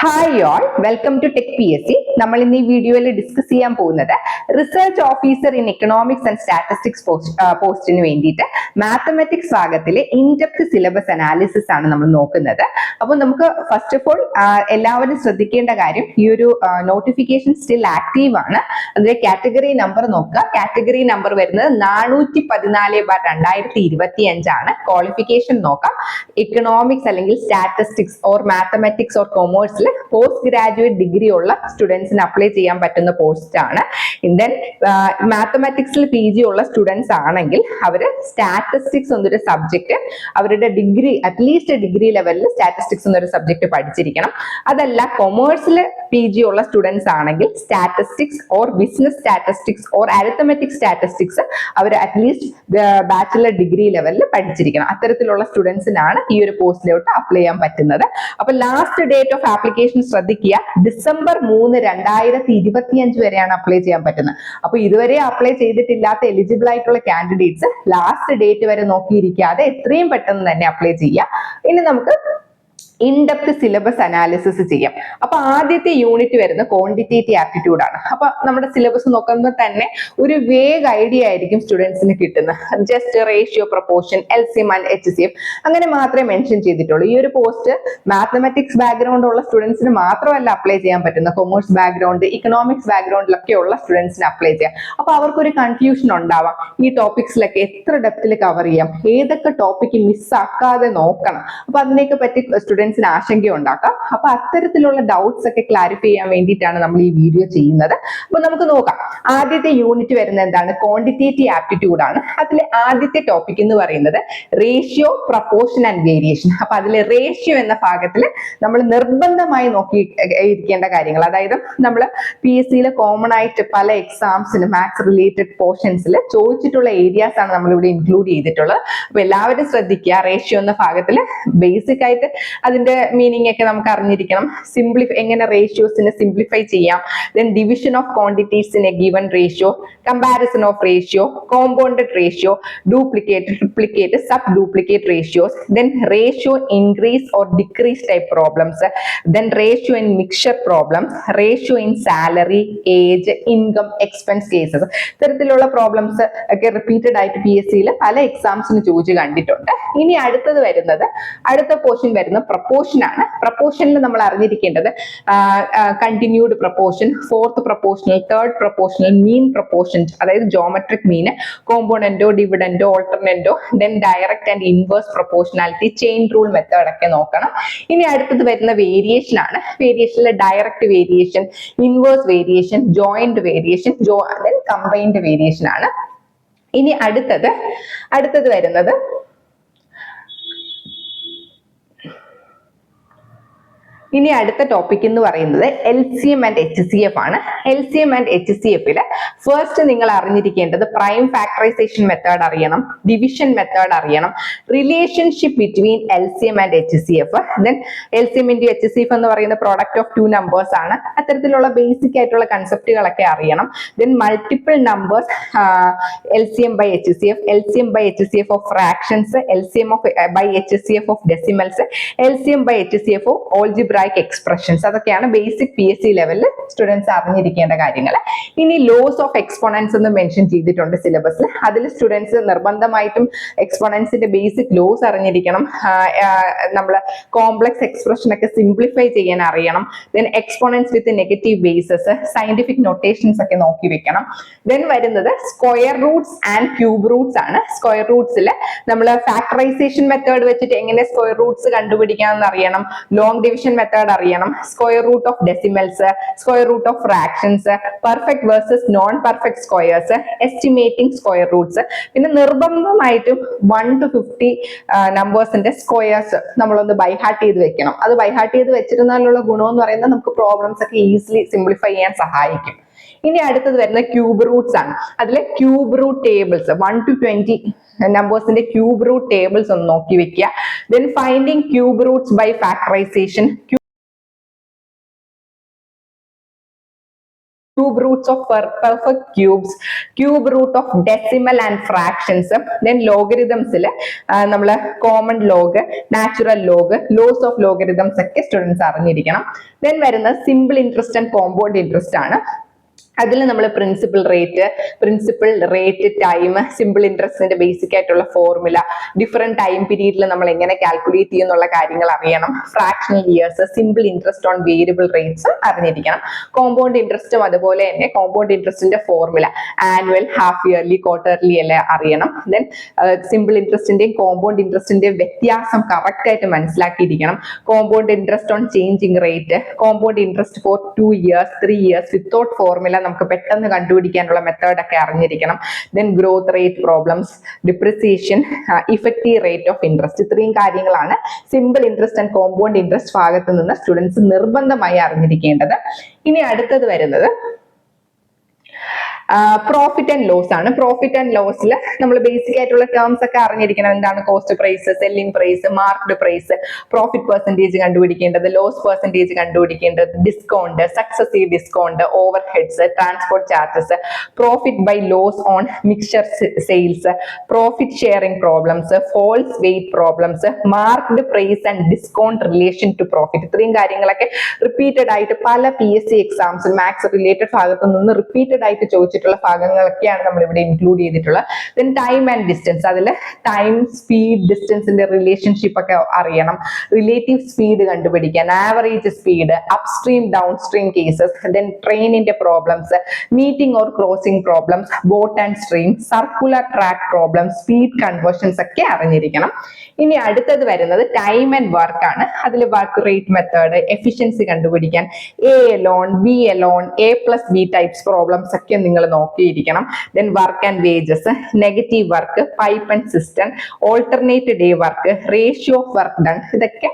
Hi all welcome to tech P S C നമ്മൾ ഇന്ന് ഈ വീഡിയോയിൽ ഡിസ്കസ് ചെയ്യാൻ പോകുന്നത് research officer in economics and statistics പോസ്റ്റിന് വേണ്ടിയിട്ട്. മാത്തമെറ്റിക്സ് ഭാഗത്തിലെ ഇൻഡെപ്ത് സിലബസ് അനാലിസിസ് ആണ് നമ്മൾ നോക്കുന്നത്. അപ്പോൾ നമുക്ക് ഫസ്റ്റ് ഓഫ് ഓൾ എല്ലാവരും ശ്രദ്ധിക്കേണ്ട കാര്യം ഈ ഒരു നോട്ടിഫിക്കേഷൻ സ്റ്റിൽ ആക്റ്റീവ് ആണ്. അതിന്റെ കാറ്റഗറി നമ്പർ നോക്കുക. കാറ്റഗറി നമ്പർ വരുന്നത് നാനൂറ്റി പതിനാല് ബാർ രണ്ടായിരത്തി ഇരുപത്തി അഞ്ചാണ് ക്വാളിഫിക്കേഷൻ നോക്കാം. ഇക്കണോമിക്സ് അല്ലെങ്കിൽ സ്റ്റാറ്റിസ്റ്റിക്സ് ഓർ മാത്തമാറ്റിക്സ് ഓർ കൊമേഴ്സിൽ പോസ്റ്റ് ഗ്രാജുവേറ്റ് ഡിഗ്രി ഉള്ള സ്റ്റുഡൻസിന് അപ്ലൈ ചെയ്യാൻ പറ്റുന്ന പോസ്റ്റ് ആണ്. ദെൻ മാത്തമാറ്റിക്സിൽ പി ജി ഉള്ള സ്റ്റുഡൻസ് ആണെങ്കിൽ അവർ സ്റ്റാറ്റിസ്റ്റിക്സ് എന്നൊരു സബ്ജക്ട് അവരുടെ ഡിഗ്രി അറ്റ്ലീസ്റ്റ് ഡിഗ്രി ലെവലിൽ സ്റ്റാറ്റിസ്റ്റിക്സ് എന്നൊരു സബ്ജക്ട് പഠിച്ചിരിക്കണം. അതല്ല കൊമേഴ്സിൽ പി ജി ഉള്ള സ്റ്റുഡൻസ് ആണെങ്കിൽ statistics or business statistics or arithmetic statistics our at least bachelor degree ലെവലിൽ പഠിച്ചിരിക്കണം. അത്തരത്തിലുള്ള സ്റ്റുഡൻസിനാണ് ഈ ഒരു പോസ്റ്റിലോട്ട് അപ്ലൈ ചെയ്യാൻ പറ്റുന്നത്. അപ്പൊ ലാസ്റ്റ് ഡേറ്റ് ഓഫ് ആപ്ലിക്കേഷൻ ശ്രദ്ധിക്കുക. ഡിസംബർ മൂന്ന് രണ്ടായിരത്തി ഇരുപത്തിയഞ്ച് വരെയാണ് അപ്ലൈ ചെയ്യാൻ പറ്റുന്നത്. അപ്പൊ ഇതുവരെ അപ്ലൈ ചെയ്തിട്ടില്ലാത്ത എലിജിബിൾ ആയിട്ടുള്ള കാൻഡിഡേറ്റ്സ് ലാസ്റ്റ് ഡേറ്റ് വരെ നോക്കിയിരിക്കാതെ എത്രയും പെട്ടെന്ന് തന്നെ അപ്ലൈ ചെയ്യുക. ഇനി നമുക്ക് ഇൻഡെപ്ത് സിലബസ് അനാലിസിസ് ചെയ്യാം. അപ്പൊ ആദ്യത്തെ യൂണിറ്റ് വരുന്ന ക്വാണ്ടിറ്റേറ്റീവ് ആപ്റ്റിറ്റ്യൂഡ് ആണ്. അപ്പൊ നമ്മുടെ സിലബസ് നോക്കുമ്പോൾ തന്നെ ഒരു വേഗ് ഐഡിയ ആയിരിക്കും സ്റ്റുഡൻസിന് കിട്ടുന്നത്. Just ratio proportion L C and H C M അങ്ങനെ മാത്രമേ മെൻഷൻ ചെയ്തിട്ടുള്ളൂ. ഈ ഒരു പോസ്റ്റ് മാത്തമെറ്റിക്സ് ബാക്ക്ഗ്രൗണ്ട് ഉള്ള സ്റ്റുഡൻസിന് മാത്രമല്ല അപ്ലൈ ചെയ്യാൻ പറ്റുന്ന കൊമേഴ്സ് ബാക്ക്ഗ്രൗണ്ട് ഇക്കണോമിക്സ് ബാക്ക്ഗ്രൗണ്ടിലൊക്കെ ഉള്ള സ്റ്റുഡൻസിന് അപ്ലൈ ചെയ്യാം. അപ്പൊ അവർക്കൊരു കൺഫ്യൂഷൻ ഉണ്ടാവാം. ഈ ടോപ്പിക്സിലൊക്കെ എത്ര ഡെപ്തിൽ കവർ ചെയ്യാം? ഏതൊക്കെ ടോപ്പിക്ക് മിസ്സാക്കാതെ നോക്കണം? അപ്പൊ അതിനെയൊക്കെ പറ്റി സ്റ്റുഡൻസിന് ആശങ്ക ഉണ്ടാക്കാം അപ്പൊ അത്തരത്തിലുള്ള ഡൗട്ട്സ് ഒക്കെ ക്ലാരിഫൈ ചെയ്യാൻ വേണ്ടിയിട്ടാണ് നമ്മൾ ഈ വീഡിയോ ചെയ്യുന്നത്. അപ്പൊ നമുക്ക് നോക്കാം. ആദ്യത്തെ യൂണിറ്റ് വരുന്ന എന്താണ്? ക്വാണ്ടിറ്റേറ്റീവ് ആപ്റ്റിറ്റ്യൂഡ് ആണ്. അതിലെ ആദ്യത്തെ ടോപ്പിക് എന്ന് പറയുന്നത് റേഷ്യോ പ്രപ്പോർഷൻ ആൻഡ് വേരിയേഷൻ അപ്പൊ അതിലെ റേഷ്യോ എന്ന ഭാഗത്തിൽ നമ്മൾ നിർബന്ധമായി നോക്കി ഇരിക്കേണ്ട കാര്യങ്ങൾ. അതായത് നമ്മൾ പി എസ് സിയിലെ കോമൺ ആയിട്ട് പല എക്സാംസിന് മാത്സ് റിലേറ്റഡ് പോർഷൻസിൽ ചോദിച്ചിട്ടുള്ള ഏരിയാസ് ആണ് നമ്മൾ ഇവിടെ ഇൻക്ലൂഡ് ചെയ്തിട്ടുള്ളത്. അപ്പൊ എല്ലാവരും ശ്രദ്ധിക്കുക. റേഷ്യോ എന്ന ഭാഗത്തിൽ ബേസിക് ആയിട്ട് അതിന്റെ മീനിങ് ഒക്കെ നമുക്ക് അറിഞ്ഞിരിക്കണം. സിംപ്ലിഫൈ എങ്ങനെ റേഷ്യോസിനെ സിംപ്ലിഫൈ ചെയ്യാം. Then division of quantities in a given ratio comparison of ratio compounded ratio duplicate triplicate sub duplicate ratios then ratio increase or decrease type problems then ratio in mixture problems ratio in salary age income expense cases ഇത്തരത്തിലുള്ള problems ഒക്കെ repeated ആയിട്ട് P S സിയിൽ പല എക്സാംസിന് ചോദിച്ചു കണ്ടിട്ടുണ്ട്. ഇനി അടുത്തത് വരുന്നത് അടുത്ത പോർഷൻ വരുന്ന പ്രപ്പോർഷൻ ആണ്. പ്രപ്പോർഷനിൽ നമ്മൾ അറിഞ്ഞിരിക്കേണ്ടത് continued proportion fourth proportional third proportional mean proportion അതായത് geometric mean componendo dividendo alternendo then direct and inverse proportionality chain rule method ഒക്കെ നോക്കണം. ഇനി അടുത്തത് വരുന്ന വേരിയേഷൻ ആണ്. വേരിയേഷനിലെ direct variation inverse variation joint variation ജോ ദെൻ കമ്പൈൻഡ് വേരിയേഷൻ ആണ്. ഇനി അടുത്തത് അടുത്തത് വരുന്നത് ഇനി അടുത്ത ടോപ്പിക് എന്ന് പറയുന്നത് L C M and H C F ആണ്. L C M and H C എഫിൽ ഫസ്റ്റ് നിങ്ങൾ അറിഞ്ഞിരിക്കേണ്ടത് പ്രൈം ഫാക്ടറൈസേഷൻ മെത്തേഡ് അറിയണം ഡിവിഷൻ മെത്തേഡ് അറിയണം relationship between L C M and H C F then L C M into H C F എന്ന് പറയുന്ന product of two numbers ആണ്. അത്തരത്തിലുള്ള basic ആയിട്ടുള്ള കൺസെപ്റ്റുകളൊക്കെ അറിയണം. Then multiple numbers L C M by H C F L C M by H C F of fractions L C M of by H C F of decimals L C M by H C F of algebra algebraic expressions അതൊക്കെയാണ് basic P S C ലെവലിൽ students അറിഞ്ഞിരിക്കേണ്ട കാര്യങ്ങൾ. ഇനി laws of exponents എന്ന് mention ചെയ്തിട്ടുണ്ട് സിലബസിൽ അതിൽ students നിർബന്ധമായിട്ടും എക്സ്പോണൻസിന്റെ ബേസിക് ലോസ് അറിഞ്ഞിരിക്കണം. നമ്മൾ കോംപ്ലക്സ് എക്സ്പ്രഷൻ ഒക്കെ സിംപ്ലിഫൈ ചെയ്യാൻ അറിയണം. Then exponents with negative bases scientific notations ഒക്കെ നോക്കി വെക്കണം. ദെൻ വരുന്നത് square roots and cube roots ആണ്. സ്ക്വയർ റൂട്ട്സിൽ നമ്മൾ ഫാക്ടറൈസേഷൻ മെത്തേഡ് വെച്ചിട്ട് എങ്ങനെ സ്ക്വയർ റൂട്ട്സ് കണ്ടുപിടിക്കാമെന്ന് അറിയണം. ലോങ് ഡിവിഷൻ മെത്തേഡ് അറിയണം. Square root of decimals square root of fractions perfect versus non perfect squares estimating square roots പിന്നെ നിർബന്ധമായിട്ടും വൺ ടു ഫിഫ്റ്റി നമ്പേഴ്സിന്റെ സ്ക്വയേഴ്സ് നമ്മളൊന്ന് ബൈഹാർട്ട് ചെയ്ത് വെക്കണം. അത് ബൈഹാർട്ട് ചെയ്ത് വെച്ചിരുന്നാലുള്ള ഗുണം എന്ന് പറയുന്നത് നമുക്ക് പ്രോബ്ലംസ് ഒക്കെ ഈസിലി സിംപ്ലിഫൈ ചെയ്യാൻ സഹായിക്കും. ഇനി അടുത്തത് വരുന്ന ക്യൂബ് റൂട്ട്സ് ആണ്. അതിലെ cube root tables one two twenty നമ്പേഴ്സിന്റെ cube root tables ഒന്ന് നോക്കി വെക്കുക. Then finding cube roots by factorization cube roots of per- perfect cubes cube root of decimal and fractions then logarithms നമ്മൾ common log natural log laws of logarithms ഒക്കെ students അറിഞ്ഞിരിക്കണം. Then വരുന്നത് simple interest and compound interest ആണ്. അതിൽ നമ്മൾ principal rate principal rate time simple ഇൻട്രസ്റ്റിന്റെ basic ആയിട്ടുള്ള formula different time പീരീഡിൽ നമ്മൾ എങ്ങനെ കാൽക്കുലേറ്റ് ചെയ്യുന്നുള്ള കാര്യങ്ങൾ അറിയണം. Fractional years simple interest on variable റേറ്റ്സും അറിഞ്ഞിരിക്കണം. കോമ്പൗണ്ട് ഇൻട്രസ്റ്റും അതുപോലെ തന്നെ compound ഇൻട്രസ്റ്റിന്റെ formula annual half yearly quarterly എല്ലാം അറിയണം. ദെൻ സിമ്പിൾ ഇൻട്രസ്റ്റിന്റെയും കോമ്പൗണ്ട് ഇൻട്രസ്റ്റിന്റെയും വ്യത്യാസം കറക്റ്റ് ആയിട്ട് മനസ്സിലാക്കിയിരിക്കണം. Compound interest on changing rate compound interest for two years three years without formula നമുക്ക് പെട്ടെന്ന് കണ്ടുപിടിക്കാനുള്ള മെത്തേഡ് ഒക്കെ അറിഞ്ഞിരിക്കണം. Then growth rate problems depreciation effective rate of interest ഇത്രയും കാര്യങ്ങളാണ് simple interest and compound interest ഭാഗത്ത് നിന്ന് സ്റ്റുഡൻസ് നിർബന്ധമായി അറിഞ്ഞിരിക്കേണ്ടത്. ഇനി അടുത്തത് വരുന്നത് പ്രോഫിറ്റ് ആൻഡ് ലോസ് ആണ്. പ്രോഫിറ്റ് ആൻഡ് ലോസിൽ നമ്മൾ ബേസിക് ആയിട്ടുള്ള ടേംസ് ഒക്കെ അറിഞ്ഞിരിക്കണം. എന്താണ് cost price selling price marked price profit percentage കണ്ടുപിടിക്കേണ്ടത് ലോസ് പെർസെന്റേജ് കണ്ടുപിടിക്കേണ്ടത് discount successive discount over heads transport charges profit by loss on mixture sales profit sharing problems false weight problems marked price and discount relation to profit ഇത്രയും കാര്യങ്ങളൊക്കെ repeated ആയിട്ട് പല P S C എക്സാംസിൽ maths related ഭാഗത്ത് നിന്ന് repeated ആയിട്ട് ചോദിച്ചിട്ടുള്ള ഭാഗങ്ങളൊക്കെയാണ് നമ്മൾ ഇവിടെ ഇൻക്ലൂഡ് ചെയ്തിട്ടുള്ളത്. ദെൻ ടൈം ആൻഡ് ഡിസ്റ്റൻസ് അതിൽ ടൈം സ്പീഡ് ഡിസ്റ്റൻസിന്റെ റിലേഷൻഷിപ്പ് ഒക്കെ അറിയണം. റിലേറ്റീവ് സ്പീഡ് കണ്ടുപിടിക്കാൻ. Average speed upstream down stream cases then ട്രെയിനിന്റെ problems meeting or crossing problems boat and stream circular track problems speed conversions ഒക്കെ അറിഞ്ഞിരിക്കണം. ഇനി അടുത്തത് വരുന്നത് ടൈം ആൻഡ് വർക്ക് ആണ്. അതിൽ വർക്ക് റേറ്റ് മെത്തേഡ് എഫിഷ്യൻസി കണ്ടുപിടിക്കാൻ. A alone B alone A plus B types problems ഒക്കെ നിങ്ങൾ നോക്കിയിരിക്കണം. Then work and wages negative work pipe and system alternate day work ratio of work done ഇതൊക്കെ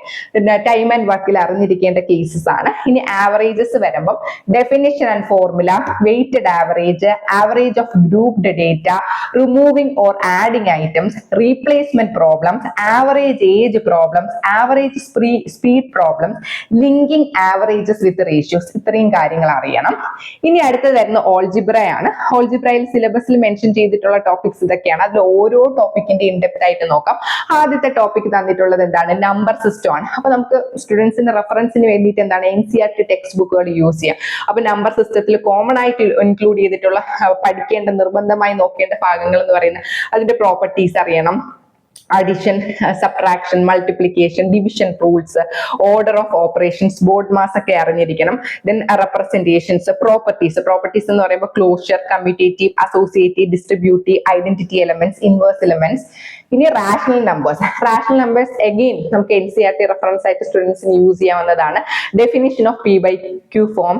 time and വർക്കിൽ അറിഞ്ഞിരിക്കേണ്ട cases ആണ്. ഇനി averages വരുമ്പം definition and formula weighted average average of grouped data removing or adding items replacement problems average age problems average speed problems linking averages with ratios ഇത്രയും കാര്യങ്ങൾ അറിയണം. ഇനി അടുത്തത് വരുന്ന ഓൾജിബ്രയാണ് ഓൾജിബ്രയിൽ സിലബസിൽ മെൻഷൻ ചെയ്തിട്ടുള്ള ടോപ്പിക്സ് ഇതൊക്കെയാണ്. അതിൽ ഓരോ ടോപ്പിക്കിന്റെ ഇൻഡെപ്റ്റ് ആയിട്ട് നോക്കാം. ആദ്യത്തെ ടോപ്പിക് തന്നിട്ടുള്ളത് എന്താണ്? നമ്പർ സിസ്റ്റം ആണ്. അപ്പൊ നമുക്ക് സ്റ്റുഡൻസിന് റെഫറൻസിന് വേണ്ടിയിട്ട് എന്താണ്? N C R T text ബുക്കുകൾ യൂസ് ചെയ്യാം. അപ്പൊ നമ്പർ സിസ്റ്റത്തിൽ കോമൺ ആയിട്ട് ഇൻക്ലൂഡ് ചെയ്തിട്ടുള്ള പഠിക്കേണ്ട നിർബന്ധമായി നോക്കേണ്ട ഭാഗങ്ങൾ എന്ന് പറയുന്നത് അതിന്റെ പ്രോപ്പർട്ടീസ് അറിയണം. Addition subtraction multiplication division rules order of operations BODMAS ഒക്കെ അറിഞ്ഞിരിക്കണം. ദെൻ റെപ്രസെന്റേഷൻസ് പ്രോപ്പർട്ടീസ് പ്രോപ്പർട്ടീസ് എന്ന് പറയുമ്പോൾ closure commutative associative distributive identity elements inverse elements ഇനി rational numbers rational numbers again നമുക്ക് N C R T reference ആയിട്ട് സ്റ്റുഡൻസിന് use ചെയ്യാവുന്നതാണ്. Definition of P by Q form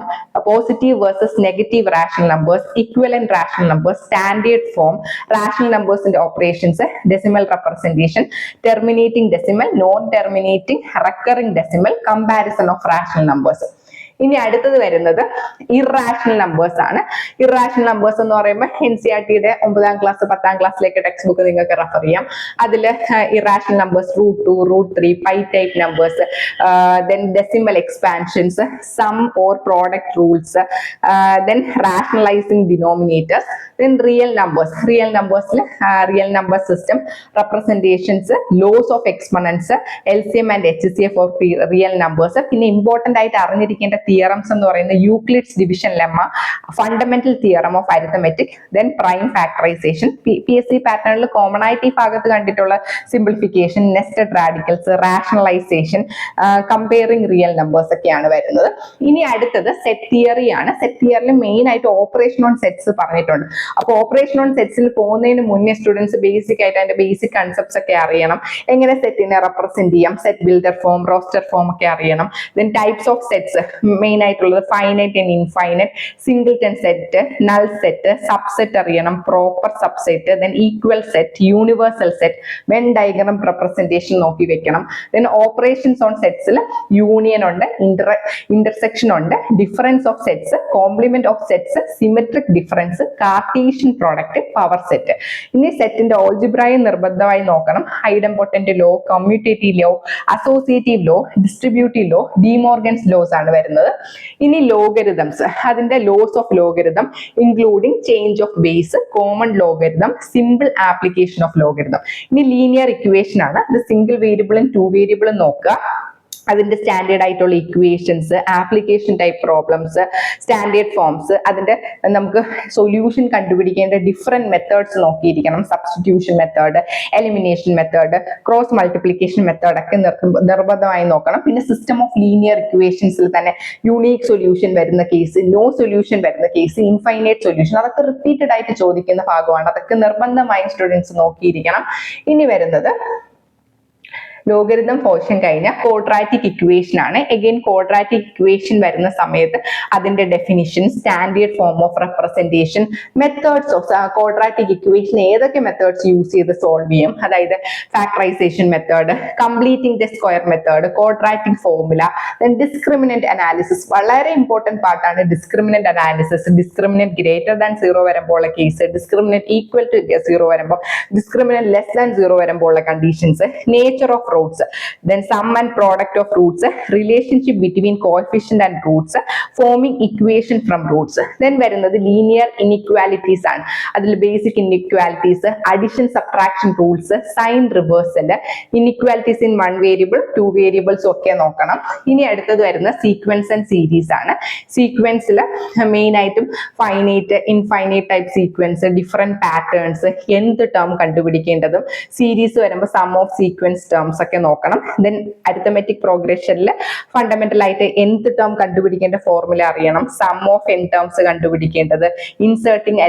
positive versus negative rational numbers equivalent rational numbers standard form rational നമ്പേഴ്സിന്റെ operations decimal representation terminating decimal non terminating recurring decimal comparison of rational numbers ഇനി അടുത്തത് വരുന്നത് irrational numbers ആണ്. Irrational numbers എന്ന് പറയുമ്പോൾ N C R ടിയുടെ ഒമ്പതാം class പത്താം ക്ലാസ്സിലേക്ക് ടെക്സ്റ്റ് ബുക്ക് നിങ്ങൾക്ക് റെഫർ ചെയ്യാം. അതിൽ irrational numbers root two root three pi type numbers then decimal expansions sum or product rules then rationalising denominators then real numbers real നമ്പേഴ്സിൽ real number system representations laws of exponents L C M and H C F for real numbers പിന്നെ important ആയിട്ട് അറിഞ്ഞിരിക്കേണ്ട theorems എന്ന് പറയുന്ന Euclid's division lemma fundamental theorem of arithmetic then prime factorisation P S C പാറ്റേണിൽ common ആയിട്ട് ഈ ഭാഗത്ത് കണ്ടിട്ടുള്ള simplification nested radicals rationalisation comparing real numbers ഒക്കെയാണ് വരുന്നത്. ഇനി അടുത്തത് സെറ്റ് തിയറി ആണ്. സെറ്റ് തിയറിൽ മെയിൻ ആയിട്ട് ഓപ്പറേഷൻ ഓൺ സെറ്റ്സ് പറഞ്ഞിട്ടുണ്ട്. അപ്പോൾ ഓപ്പറേഷൻ ഓൺ സെറ്റ്സിൽ പോകുന്നതിന് മുന്നേ സ്റ്റുഡൻസ് ബേസിക് ആയിട്ട് അതിന്റെ ബേസിക് കൺസെപ്റ്റ്സ് ഒക്കെ അറിയണം. എങ്ങനെ സെറ്റിനെ റെപ്രസെന്റ് ചെയ്യാം? Set builder form roster form ഒക്കെ അറിയണം. Then types of sets main ആയിട്ടുള്ളത് finite and infinite singleton set null set subset അറിയണം proper subset then equal set universal set Venn diagram representation നോക്കി വെക്കണം. ദെൻ ഓപ്പറേഷൻസ് ഓൺ സെറ്റ്സിൽ union ഉണ്ട് inter intersection ഉണ്ട് difference of sets complement of sets symmetric difference Cartesian product power set ഇനി സെറ്റിന്റെ ഓൾജിബ്രായി നിർബന്ധമായി നോക്കണം. ഹൈഡം law commutative law associative law distributive law De Morgan's laws ആണ് വരുന്നത്. വരുന്നത് ഇനി ലോഗരിതംസ് അതിന്റെ laws of logarithm including change of base common logarithm simple application of logarithm ഇനി ലീനിയർ ഇക്വേഷൻ ആണ്. സിംഗിൾ വേരിയബിളും ടു വേരിയബിളും നോക്കുക. അതിന്റെ സ്റ്റാൻഡേർഡ് ആയിട്ടുള്ള equations application type problems standard forms അതിന്റെ നമുക്ക് സൊല്യൂഷൻ കണ്ടുപിടിക്കേണ്ട different methods നോക്കിയിരിക്കണം. Substitution method elimination method cross multiplication method ഒക്കെ നിർബന്ധമായി നോക്കണം. പിന്നെ സിസ്റ്റം ഓഫ് ലീനിയർ ഇക്വേഷൻസിൽ തന്നെ യുണീക് സൊല്യൂഷൻ വരുന്ന കേസ് നോ സൊല്യൂഷൻ വരുന്ന കേസ് ഇൻഫൈനൈറ്റ് സൊല്യൂഷൻ അതൊക്കെ റിപ്പീറ്റഡ് ആയിട്ട് ചോദിക്കുന്ന ഭാഗമാണ്. അതൊക്കെ നിർബന്ധമായും സ്റ്റുഡൻസ് നോക്കിയിരിക്കണം. ഇനി വരുന്നത് ലോഗരിതം പോർഷൻ കഴിഞ്ഞ ക്വാഡ്രാറ്റിക് ഇക്വേഷൻ ആണ്. എഗെയിൻ ക്വാഡ്രാറ്റിക് ഇക്വേഷൻ വരുന്ന സമയത്ത് അതിന്റെ definition standard form of representation methods of quadratic equation ഏതൊക്കെ മെത്തേഡ്സ് യൂസ് ചെയ്ത് സോൾവ് ചെയ്യും? അതായത് factorisation method completing the square method quadratic formula then discriminant analysis വളരെ ഇമ്പോർട്ടന്റ് പാർട്ടാണ് discriminant analysis discriminant greater than zero വരുമ്പോൾ case discriminant equal to zero വരുമ്പോൾ discriminant less than zero വരുമ്പോൾ conditions nature of roots then sum and product of roots relationship between coefficient and roots forming equation from roots then വരുന്നത് linear inequalities ആണ്. അതിൽ basic inequalities addition subtraction rules sign reversal inequalities in one variable two variables ഒക്കെ നോക്കണം. ഇനി അടുത്തത് വരുന്ന sequence and series ആണ്. സീക്വൻസിൽ മെയിൻ ആയിട്ടും finite infinite type sequence different patterns nth term കണ്ടുപിടിക്കേണ്ടതും. Series വരുമ്പോൾ സം ഓഫ് സീക്വൻസ് ടേംസ് ഒക്കെ നോക്കണം. ദെൻ അരിത്തമെറ്റിക് പ്രോഗ്രഷനിൽ ഫണ്ടമെന്റൽ ആയിട്ട് എന്ത് ടേം കണ്ടുപിടിക്കേണ്ട ഫോർമുല അറിയണം. സം ഓഫ് എൻ ടേംസ് കണ്ടുപിടിക്കേണ്ടത്. Inserting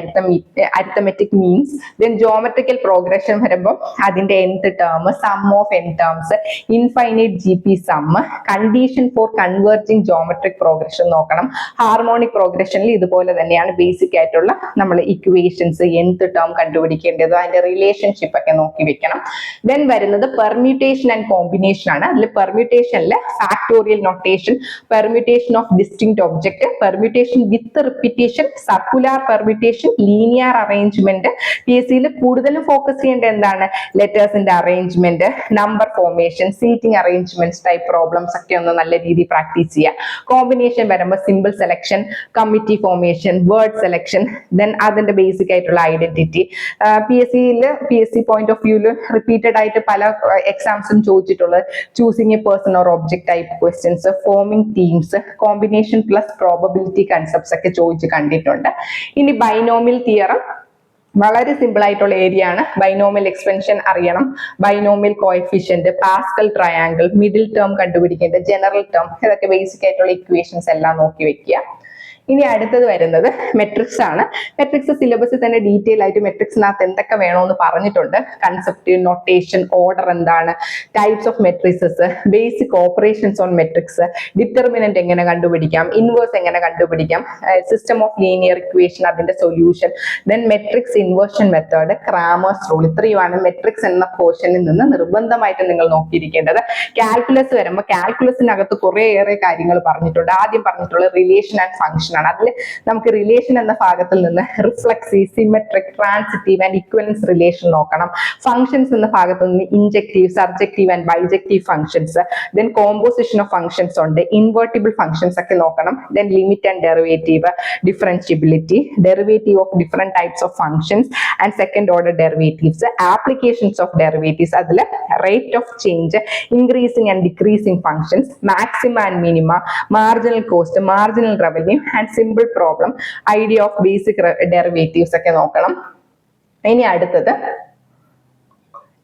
arithmetic means then geometrical progression വരുമ്പോൾ അതിന്റെ nth term sum of n terms infinite G P sum condition for converging geometric progression നോക്കണം. ഹാർമോണിക് പ്രോഗ്രഷനിൽ ഇതുപോലെ തന്നെയാണ് ബേസിക് ആയിട്ടുള്ള നമ്മൾ ഇക്വേഷൻസ് എന്ത് ടേം കണ്ടുപിടിക്കേണ്ടത് അതിന്റെ റിലേഷൻഷിപ്പ് ഒക്കെ നോക്കി വെക്കണം. ദെൻ വരുന്നത് പെർമ്യൂട്ടേഷൻ ആൻഡ് കോമ്പിനേഷൻ ആണ്. അതിൽ പെർമ്യൂട്ടേഷനിൽ factorial notation permutation of distinct object permutation with repetition circular permutation linear arrangement P S സിയിൽ കൂടുതലും ഫോക്കസ് ചെയ്യേണ്ട എന്താണ്? ലെറ്റേഴ്സിന്റെ arrangement number formation seating arrangements type problems ഒക്കെ ഒന്ന് നല്ല രീതിയിൽ പ്രാക്ടീസ് ചെയ്യുക. കോമ്പിനേഷൻ വരുമ്പോൾ simple selection committee formation word selection then അതിന്റെ ബേസിക് ആയിട്ടുള്ള ഐഡന്റിറ്റി പി എസ് സിയിൽ P S C point of view repeated ആയിട്ട് പല എക്സാംസും ചോദിച്ചിട്ടുള്ളത് choosing a person or object type questions forming teams combination plus probability concepts ഒക്കെ ചോദിച്ച് കണ്ടിട്ടുണ്ട്. ഇനി ബൈനോമിൽ തിയറം വളരെ സിമ്പിൾ ആയിട്ടുള്ള ഏരിയ ആണ്. ബൈനോമിയൽ എക്സ്പെൻഷൻ അറിയണം. Binomial coefficient Pascal triangle middle term കണ്ടുപിടിക്കേണ്ട general term ഇതൊക്കെ ബേസിക് ആയിട്ടുള്ള ഇക്വേഷൻസ് എല്ലാം നോക്കി വെക്കുക. ഇനി അടുത്തത് വരുന്നത് മെട്രിക്സ് ആണ്. മെട്രിക്സ് സിലബസ് തന്നെ ഡീറ്റെയിൽ ആയിട്ട് മെട്രിക്സിനകത്ത് എന്തൊക്കെ വേണമെന്ന് പറഞ്ഞിട്ടുണ്ട്. കൺസെപ്റ്റ് നൊട്ടേഷൻ ഓർഡർ എന്താണ് types of matrices basic operations on matrix determinant എങ്ങനെ കണ്ടുപിടിക്കാം ഇൻവേഴ്സ് എങ്ങനെ കണ്ടുപിടിക്കാം സിസ്റ്റം ഓഫ് ലീനിയർ ഇക്വേഷൻ അതിന്റെ solution then matrix inversion method Cramer's rule ഇത്രയുമാണ്. മെട്രിക്സ് എന്ന പോർഷനിൽ നിന്ന് നിർബന്ധമായിട്ട് നിങ്ങൾ നോക്കിയിരിക്കേണ്ടത്. കാൽക്കുലസ് വരുമ്പോൾ കാൽക്കുലസിനകത്ത് കുറേയേറെ കാര്യങ്ങൾ പറഞ്ഞിട്ടുണ്ട്. ആദ്യം പറഞ്ഞിട്ടുള്ള റിലേഷൻ ആൻഡ് ഫംഗ്ഷൻ ആണ് അതിൽ നമുക്ക് റിലേഷൻ എന്ന ഭാഗത്തിൽ നിന്ന് reflexive symmetric transitive and equivalence relation നോക്കണം. ഫംഗ്ഷൻസ് എന്ന ഭാഗത്ത് നിന്ന് injective surjective and bijective functions then composition of functions ഉണ്ട്. ഇൻവേർട്ടിബിൾ ഫംഗ്ഷൻസ് ഒക്കെ നോക്കണം. Then limit and derivative differentiability derivative of different types of functions and second order derivatives applications of derivatives അതിൽ rate of change increasing and decreasing functions maximum and minima marginal cost marginal revenue and simple problem idea of basic derivatives ഒക്കെ നോക്കണം. ഇനി അടുത്തത്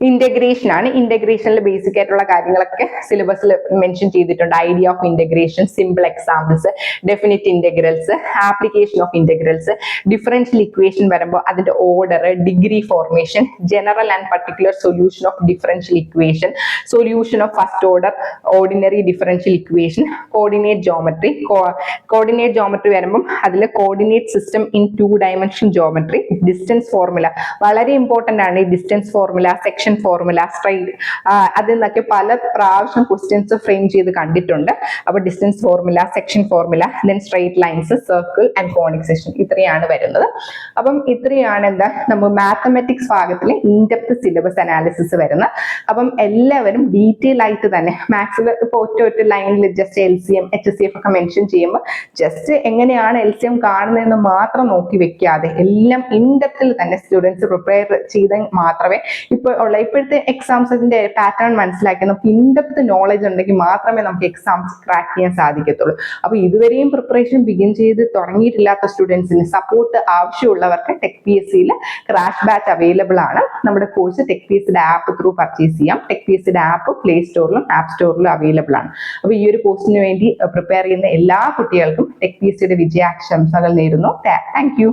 integration ആണ്. ഇന്റഗ്രേഷനിൽ basic ആയിട്ടുള്ള കാര്യങ്ങളൊക്കെ സിലബസിൽ mention ചെയ്തിട്ടുണ്ട്. Idea of integration simple examples definite integrals application of integrals differential equation വരുമ്പോൾ അതിന്റെ order degree formation general and particular solution of differential equation solution of first order ordinary differential equation coordinate geometry coordinate geometry വരുമ്പോൾ അതിൽ coordinate system in two dimension geometry distance formula വളരെ important ആണ് ഈ distance formula section formula straight അതിൽ നിന്നൊക്കെ പല പ്രാവശ്യം questions frame ചെയ്ത് കണ്ടിട്ടുണ്ട്. അപ്പൊ distance formula section formula then straight lines circle and conic section ഇത്രയാണ് വരുന്നത്. അപ്പം ഇത്രയാണ് എന്താ നമ്മൾ മാത്തമെറ്റിക്സ് ഭാഗത്തിൽ ഇൻഡെപ്ത് സിലബസ് അനാലിസിസ് വരുന്നത്. അപ്പം എല്ലാവരും ഡീറ്റെയിൽ ആയിട്ട് തന്നെ മാത്സിൽ ഇപ്പോൾ ഒറ്റ ഒറ്റ ലൈനിൽ just L C M H C F ഒക്കെ മെൻഷൻ ചെയ്യുമ്പോൾ ജസ്റ്റ് എങ്ങനെയാണ് എൽ സി എം കാണുന്നതെന്ന് മാത്രം നോക്കി വെക്കാതെ എല്ലാം ഇൻഡെപ്തിൽ തന്നെ സ്റ്റുഡൻസ് പ്രിപ്പയർ ചെയ്ത മാത്രമേ ഇപ്പോൾ ഉള്ള ഇപ്പോഴത്തെ എക്സാംസിന്റെ പാറ്റേൺ മനസ്സിലാക്കി നമുക്ക് ഇൻഡെപ്ത് നോളജ് ഉണ്ടെങ്കിൽ മാത്രമേ നമുക്ക് എക്സാംസ് ക്രാക്ക് ചെയ്യാൻ സാധിക്കത്തുള്ളൂ. അപ്പൊ ഇതുവരെയും പ്രിപ്പറേഷൻ ബിഗിൻ ചെയ്ത് തുടങ്ങിയിട്ടില്ലാത്ത സ്റ്റുഡൻസിന് സപ്പോർട്ട് ആവശ്യമുള്ളവർക്ക് ടെക് പി എസ് സിയിൽ ക്രാഷ് ബാച്ച് അവൈലബിൾ ആണ്. നമ്മുടെ കോഴ്സ് ടെക് പി എസ് സിയുടെ ആപ്പ് ത്രൂ പർച്ചേസ് ചെയ്യാം. ടെക് പി എസ് സിയുടെ ആപ്പ് പ്ലേ സ്റ്റോറിലും ആപ്പ് സ്റ്റോറിലും അവൈലബിൾ ആണ്. അപ്പൊ ഈ ഒരു കോഴ്സിന് വേണ്ടി പ്രിപ്പയർ ചെയ്യുന്ന എല്ലാ കുട്ടികൾക്കും ടെക് പി എസ് സിയുടെ വിജയാശംസകൾ നേരുന്നു. താങ്ക്